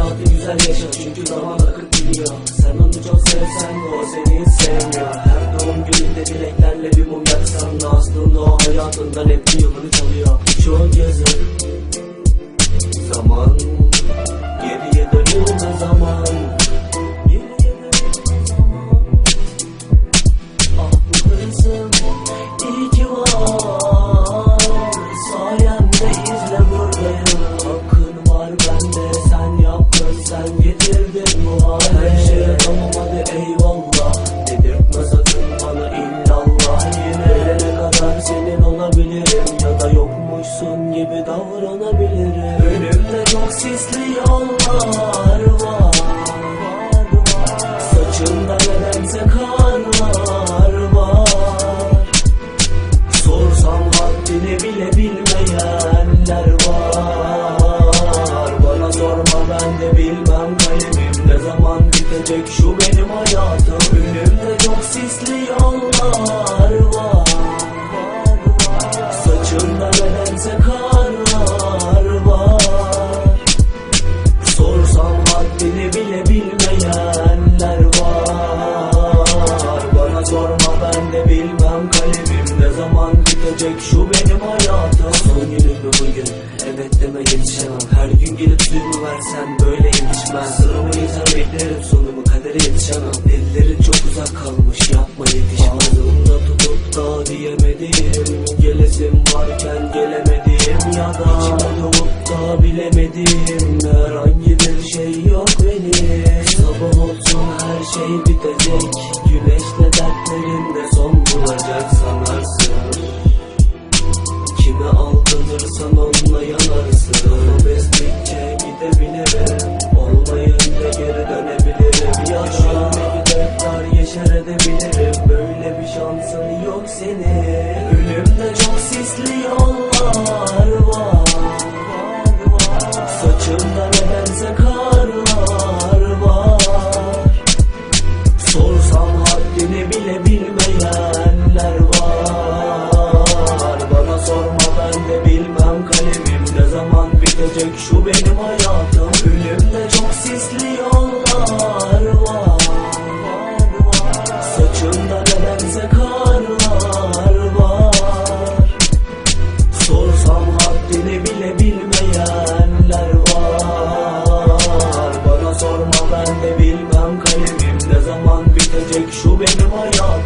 hayatı güzel yaşa çünkü zaman akıp gidiyor. Sen onu çok sevsen de o seni sevmiyor. Her doğum gününde dileklerle bir mum yaksan da Aslında o hayatından hep bir yılını çalıyor. Çok yazık Zaman davranabilirim. Önümde çok sisli yollar var Saçımda nedense bilmem kalemim Ne zaman bitecek şu benim hayatım. Son günüm mü bugün evet deme yetişemem. Her gün gelip suyumu versen böyle yetişmez. Sıramı yazar beklerim sonumu kadere yetişemem. Ellerin çok uzak kalmış yapma yetişmez. Ağzımda tutup da diyemedim Gelesim varken gelemedim. Ya da içime doğup da bilemedim. Herhangi bir şey yok benim. Sabah olsun her şey bitecek. Güneşle dertlerin de son bulacak sanarsın. Kime aldanırsan onunla yanarsın Kafa bestikçe gidebilirim. Olmayınca geri dönebilirim. Yaşam ve tekrar yeşerebilirim Böyle bir şansın yok senin. Önümde çok sisli yollar var moving pneumonia.